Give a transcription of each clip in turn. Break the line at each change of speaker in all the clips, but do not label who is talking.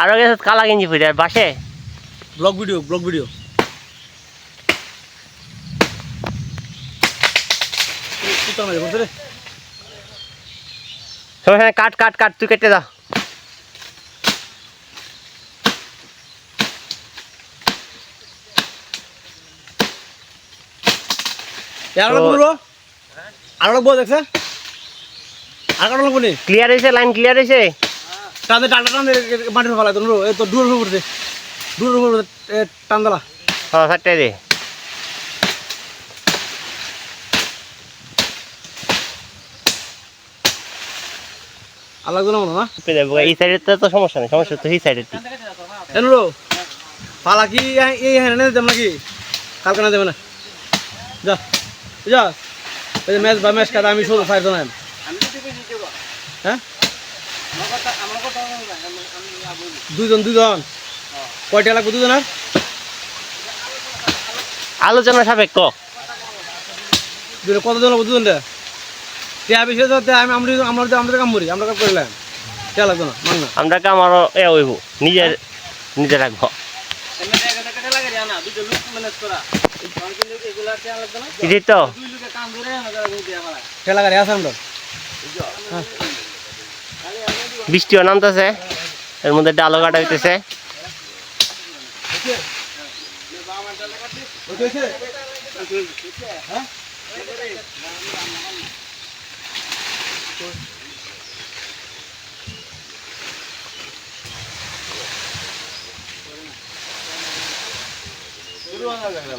আরও গেছে কালা গেঞ্জি পরে আর বাসে?
Blog video blog video.
সমস্যা কাট কাট কাট তুই কেটে দাও।
আর বল। দেখছে। আর কারও লোক বলি
ক্লিয়ার হয়েছে লাইন ক্লিয়ার হয়েছে
টানতে টানতে টানতে মাটির ফেলা তো এ তো দূর উপর দূর উপর টান দিলা।
হ্যাঁ সাতটাই দে।
হয়,
এই সাইডের তো সমস্যা নেই সমস্যা তো এই সাইডের ঠিক
এনুরো কি এই- এই হ্যাঁ দেব নাকি? কালকে না দেবে না। যা যা। এই ম্যাচ বা ম্যাচ কাটা আমি শুধু ফাইভ হ্যাঁ? দুজন দুজন কয়টা লাগবে দুজন আর
আলোচনা সাপেক্ষ।
কতজন লাগবে দুজন টিয়া বেশি আমি আমরা আমরা আমাদের কাম করি আমরা কাম করিলাম টিয়া লাগবে না মান না।
আমরা কাম আরও এ হইব নিজের নিজে রাখব। এটাই তো?
আছে আমরা।
বৃষ্টিও নামতেছে। এর মধ্যে ডালো কাটা হইতেছে।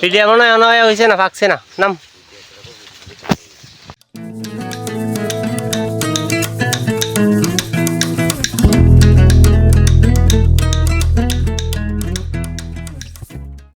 এটা মনে হয় হয়েছে না পাকছে না? নাম।